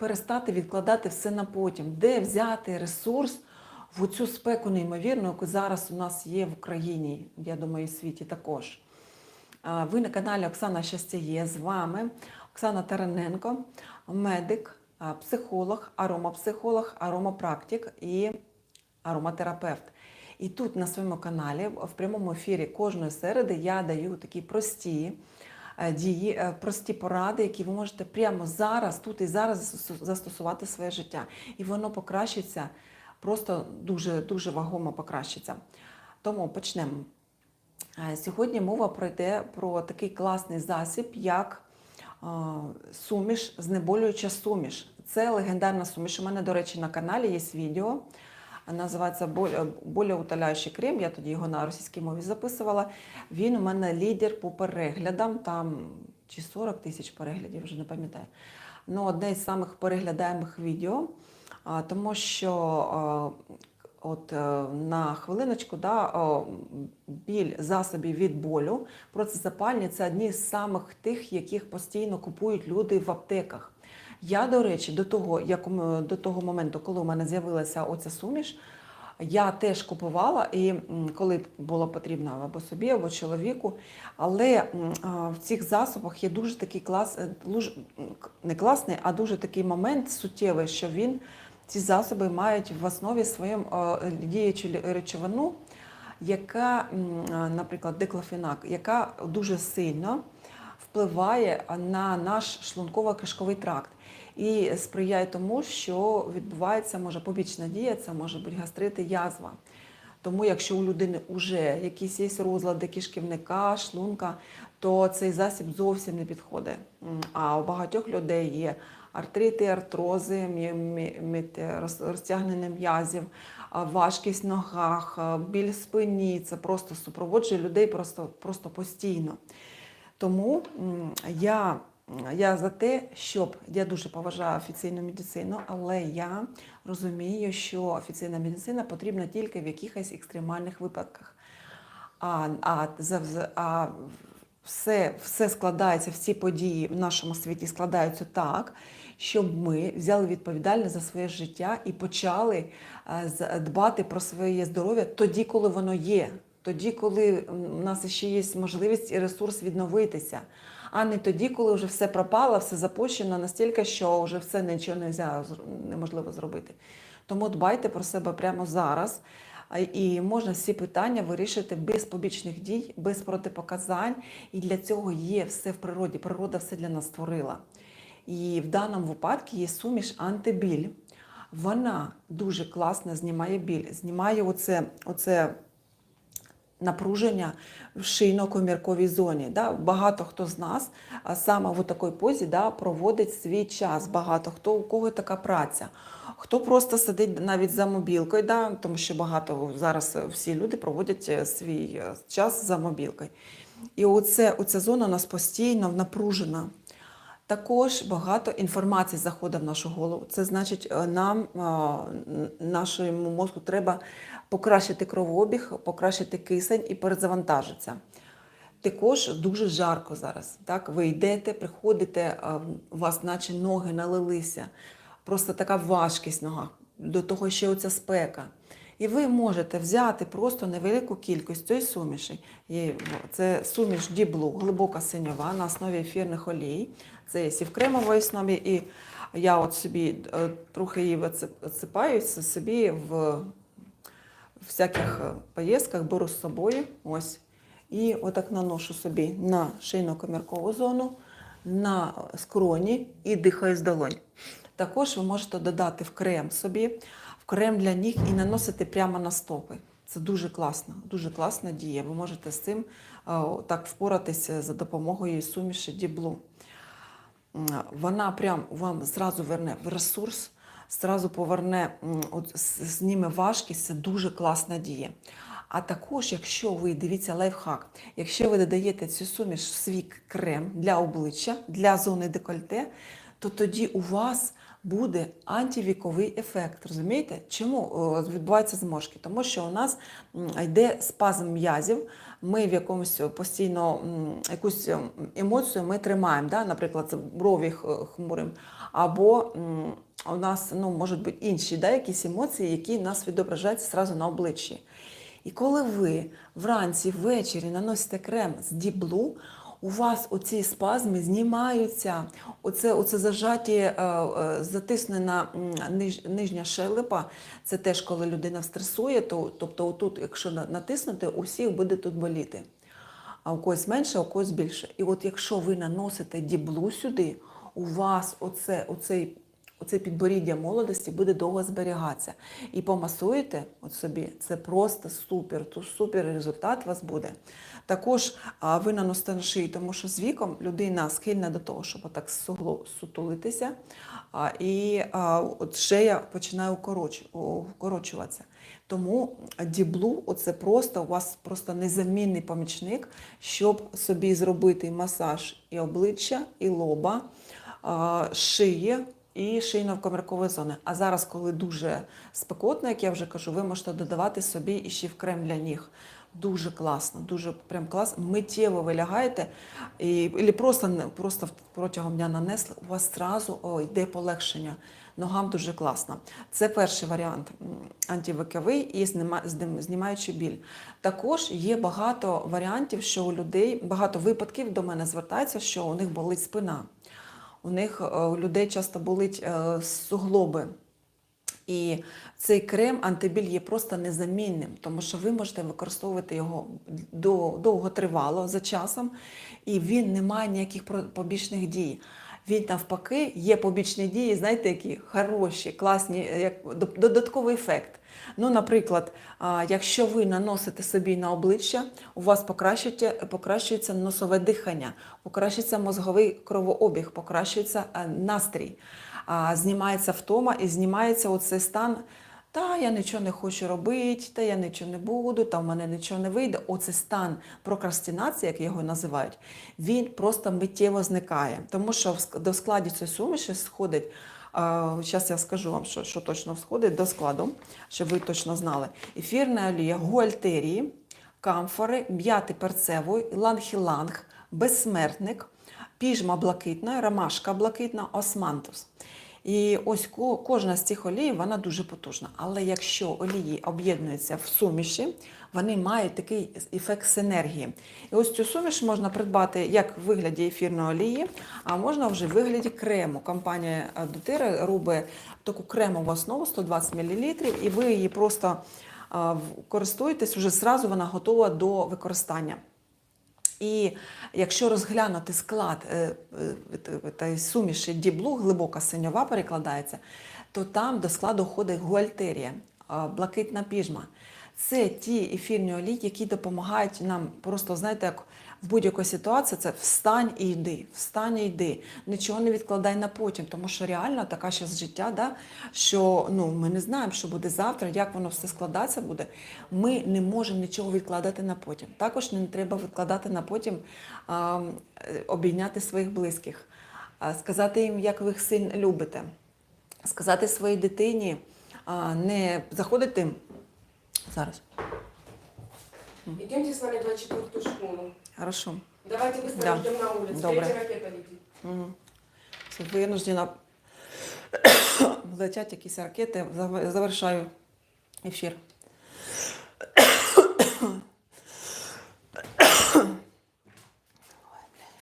перестати відкладати все на потім, де взяти ресурс в цю спеку неймовірну, яку зараз у нас є в Україні, я думаю, і в світі також. Ви на каналі Оксана Щастя є з вами Оксана Тараненко, медик, психолог, аромапсихолог, аромапрактик і ароматерапевт. І тут на своєму каналі в прямому ефірі кожної середи я даю такі прості дії, е, прості поради, які ви можете прямо зараз, тут і зараз застосувати своє життя. І воно покращиться, просто дуже дуже вагомо покращиться. Тому почнемо. Е, Сьогодні мова пройде про такий класний засіб, як е, суміш, знеболююча суміш. Це легендарна суміш. У мене, до речі, на каналі є відео. Називається «Боль- болеутоляючий крем. Я тоді його на російській мові записувала. Він у мене лідер по переглядам, там чи 40 тисяч переглядів, вже не пам'ятаю. Ну, одне із самих переглядаємих відео, тому що От е, на хвилиночку, да, біль засобів від болю, протизапальні це одні з самих тих, яких постійно купують люди в аптеках. Я, до речі, до того, як до того моменту, коли у мене з'явилася оця суміш, я теж купувала, і коли було потрібно або собі, або чоловіку. Але в цих засобах є дуже такий клас, е, не класний, а дуже такий момент суттєвий, що він ці засоби мають в основі своєму діючу речовину, яка, наприклад, диклофенак, яка дуже сильно впливає на наш шлунково-кишковий тракт і сприяє тому, що відбувається може побічна дія, це може бути гастрити, язва. Тому, якщо у людини вже якісь є розлади кишківника, шлунка, то цей засіб зовсім не підходить. А у багатьох людей є артрити, артрози, розтягнення м'язів, важкість в ногах, біль в спині. Це просто супроводжує людей просто, просто постійно. Тому я, я за те, щоб я дуже поважаю офіційну медицину, але я розумію, що офіційна медицина потрібна тільки в якихось екстремальних випадках. А, а, а все, все складається, всі події в нашому світі складаються так, щоб ми взяли відповідальність за своє життя і почали е, дбати про своє здоров'я тоді, коли воно є, тоді, коли у нас ще є можливість і ресурс відновитися, а не тоді, коли вже все пропало, все запущено настільки, що вже все нічого неможливо зробити. Тому дбайте про себе прямо зараз. І можна всі питання вирішити без побічних дій, без протипоказань. І для цього є все в природі. Природа все для нас створила. І в даному випадку є суміш антибіль. Вона дуже класно знімає біль, знімає оце, оце напруження в шийно-комірковій зоні. Да? Багато хто з нас саме в такій позі да, проводить свій час. Багато хто у кого така праця. Хто просто сидить навіть за мобілкою, да? тому що багато зараз всі люди проводять е, свій е, час за мобілкою. І оце, оця зона у нас постійно напружена. Також багато інформації заходить в нашу голову. Це значить, е, нам, е, нашому мозку треба покращити кровообіг, покращити кисень і перезавантажитися. Також дуже жарко зараз. Так? Ви йдете, приходите, у вас наче ноги налилися, просто така важкість в ногах, до того ще оця спека. І ви можете взяти просто невелику кількість цієї суміші. Це суміш діблу, глибока синьова на основі ефірних олій. Це є і в кремовій основі, і я от собі е, трохи її відсипаю собі в всяких е, поїздках, беру з собою. Ось. І отак наношу собі на шийно-коміркову зону, на скроні і дихаю з долонь. Також ви можете додати в крем собі, крем для ніг і наносити прямо на стопи. Це дуже класно, дуже класна дія. Ви можете з цим е, так впоратися за допомогою суміші діблу. Вона прям вам зразу верне в ресурс, зразу поверне, от, зніме важкість, це дуже класна дія. А також, якщо ви дивіться лайфхак, якщо ви додаєте цю суміш в свій крем для обличчя, для зони декольте, то тоді у вас буде антивіковий ефект. Розумієте? Чому е, відбуваються зморшки? Тому що у нас йде спазм м'язів, ми в якомусь постійно якусь ем, емоцію ми тримаємо, да? наприклад, брові хмурим. або у нас ну, можуть бути інші да, якісь емоції, які нас відображаються зразу на обличчі. І коли ви вранці, ввечері наносите крем з діблу, у вас оці спазми знімаються, оце, оце зажаті, е, е, затиснена ниж, нижня шелепа. Це теж коли людина стресує, то, тобто отут, якщо натиснути, усіх буде тут боліти. А у когось менше, а у когось більше. І от якщо ви наносите діблу сюди, у вас оце, оцей, оце підборіддя молодості буде довго зберігатися. І помасуєте от собі, це просто супер, то супер результат у вас буде. Також ви наносите на шию, тому що з віком людина схильна до того, щоб отак сугло- сутулитися, і от шея починає укорочуватися. Тому діблу оце просто у вас просто незамінний помічник, щоб собі зробити масаж і обличчя, і лоба, шиї і шийно-коміркової зони. А зараз, коли дуже спекотно, як я вже кажу, ви можете додавати собі і ще крем для ніг. Дуже класно, дуже прям класно. Миттєво ви лягаєте, і, і просто, просто протягом дня нанесли, у вас одразу о, йде полегшення. Ногам дуже класно. Це перший варіант антивиковий і знімаючи біль. Також є багато варіантів, що у людей багато випадків до мене звертаються, що у них болить спина. У них е, у людей часто болить е, суглоби. І цей крем антибіль є просто незамінним, тому що ви можете використовувати його довго довготривало за часом, і він не має ніяких побічних дій. Він навпаки є побічні дії, знаєте, які хороші, класні, як додатковий ефект. Ну, наприклад, якщо ви наносите собі на обличчя, у вас покращується, покращується носове дихання, покращується мозговий кровообіг, покращується е, настрій, знімається втома і знімається оцей стан. Та я нічого не хочу робити, та я нічого не буду, та в мене нічого не вийде. Оцей стан прокрастинації, як його називають, він просто миттєво зникає. Тому що до складу цієї суміші сходить. Зараз я скажу вам, що, що точно входить до складу, щоб ви точно знали. Ефірна олія, гуальтерії, камфори, м'яти перцевої, ланг-ланг, безсмертник, піжма блакитна, ромашка блакитна, османтус. І ось ко- кожна з цих олій вона дуже потужна. Але якщо олії об'єднуються в суміші, вони мають такий ефект синергії. І ось цю суміш можна придбати як в вигляді ефірної олії, а можна вже в вигляді крему. Компанія е, Дотира робить таку кремову основу 120 мл, і ви її просто користуєтесь, вже зразу вона готова до використання. І якщо розглянути склад е, е, та суміші діблу, глибока синьова перекладається, то там до складу входить гуальтерія, блакитна піжма. Це ті ефірні олії, які допомагають нам просто, знаєте, як в будь-якій ситуації це встань і йди, встань і йди. Нічого не відкладай на потім, тому що реально така ще життя, да, що ну, ми не знаємо, що буде завтра, як воно все складатися буде. Ми не можемо нічого відкладати на потім. Також не треба відкладати на потім а, е, обійняти своїх близьких, а, сказати їм, як ви їх сильно любите, сказати своїй дитині, а, не заходити зараз. Идемте с вами в 24 школу. Хорошо. Давайте быстро Да. ждем на улице. Добре. Третья ракета летит. Угу. Винуждена летять якісь ракети, Зав- завершаю ефір.